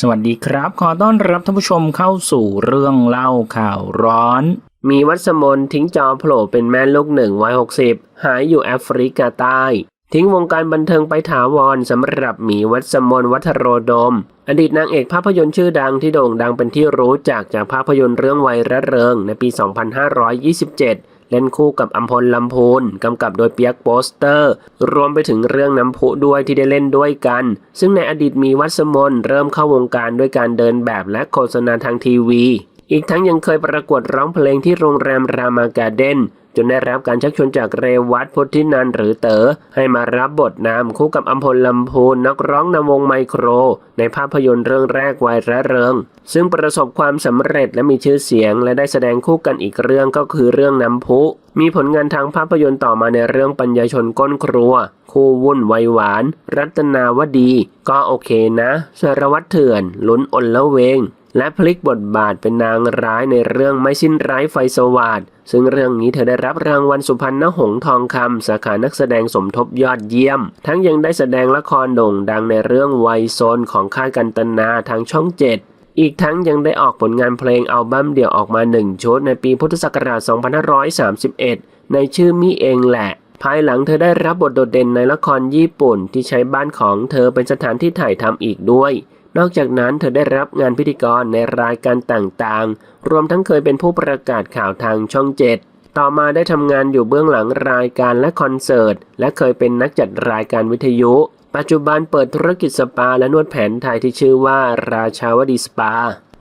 สวัสดีครับ ขอต้อนรับท่านผู้ชมเข้าสู่เรื่องเล่าข่าวร้อน มีวัสมนทิ้งจอโผล่เป็นแม่ลูกหนึ่งวัยหกสิบหายอยู่แอฟริกาใต้ ทิ้งวงการบันเทิงไปถาวรสำหรับหมีวัสมนวัฒโรดม อดีตนางเอกภาพยนตร์ชื่อดังที่โด่งดังเป็นที่รู้จักจากภาพยนตร์เรื่องวัยระเริงในปี 2527 เล่นคู่กับอัมพลลำพูนกำกับโดยเปียกโปสเตอร์ รวมไปถึงเรื่องน้ำพุด้วยที่ได้เล่นด้วยกัน ซึ่งในอดีตมีวัสมนเริ่มเข้าวงการด้วยการเดินแบบและโฆษณาทางทีวี อีกทั้งยังเคยประกวดร้องเพลงที่โรงแรมรามากาเด้น จนได้รับการชักชวนจากเรวัตพุทธินันหรือเต๋อให้มารับบทนำคู่กับอัมพลลำพูนนักร้องนำวงไมโคร ในภาพยนตร์เรื่องแรกวัยระเริง ซึ่งประสบความสำเร็จและมีชื่อเสียง และได้แสดงคู่กันอีกเรื่องก็คือเรื่องน้ำพุ มีผลงานทางภาพยนตร์ต่อมาในเรื่องปัญญาชนก้นครัว คู่วุ่นวัยหวาน รัตนาวดี ก็โอเคนะสารวัตรเถื่อน ลุ้นอนละเวง และพลิกบทบาทเป็นนางร้ายในเรื่องไม่สิ้นร้ายไฟสวาดซึ่งเรื่องนี้เธอได้รับรางวัลสุพรรณหงส์ทองคำสาขานักแสดงสมทบยอดเยี่ยม ทั้งยังได้แสดงละครโด่งดังในเรื่องวัยโซนของค่ายกันตนาทางช่องเจ็ด อีกทั้งยังได้ออกผลงานเพลงอัลบั้มเดี่ยวออกมาหนึ่งชุด ในปีพุทธศักราช 2531 ในชื่อมิเองแหละ ภายหลังเธอได้รับบทโดดเด่นในละครญี่ปุ่นที่ใช้บ้านของเธอเป็นสถานที่ถ่ายทำอีกด้วย นอกจากนั้นเธอได้รับงานพิธีกรในรายการต่างๆ รวมทั้งเคยเป็นผู้ประกาศข่าวทางช่องเจ็ดต่อมาได้ทำงานอยู่เบื้องหลังรายการและคอนเสิร์ต และเคยเป็นนักจัดรายการวิทยุ ปัจจุบันเปิดธุรกิจสปาและนวดแผนไทยที่ชื่อว่าราชาวดีสปา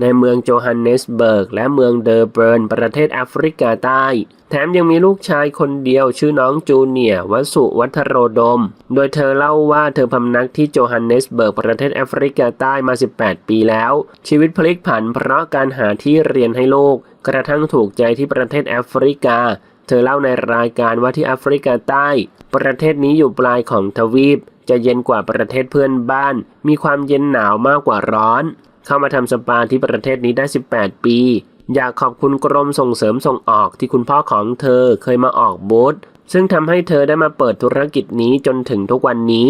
ในเมืองโจฮันเนสเบิร์ก และเมืองเดอร์เบิร์น ประเทศแอฟริกาใต้ แถมยังมีลูกชายคนเดียวชื่อน้องจูเนียร์วสุวัฒโรดม โดยเธอเล่าว่าเธอพำนักที่โจฮันเนสเบิร์ก ประเทศแอฟริกาใต้มา 18 ปีแล้ว ชีวิตพลิกผันเพราะการหาที่เรียนให้ลูกกระทั่งถูกใจที่ประเทศแอฟริกา เธอเล่าในรายการว่าที่แอฟริกาใต้ ประเทศนี้อยู่ปลายของทวีป จะเย็นกว่าประเทศเพื่อนบ้าน มีความเย็นหนาวมากกว่าร้อน เข้ามาทำสปาที่ประเทศนี้ได้ 18 ปี อยากขอบคุณกรมส่งเสริมส่งออกที่คุณพ่อของเธอเคยมาออกบูธซึ่งทำให้เธอได้มาเปิดธุรกิจนี้จนถึงทุกวันนี้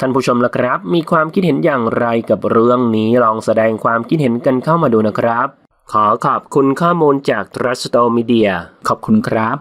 ท่านผู้ชมล่ะครับ มีความคิดเห็นอย่างไรกับเรื่องนี้ลองแสดงความคิดเห็นกันเข้ามาดูนะครับ ขอขอบคุณข้อมูลจาก Trust Media ขอบคุณครับ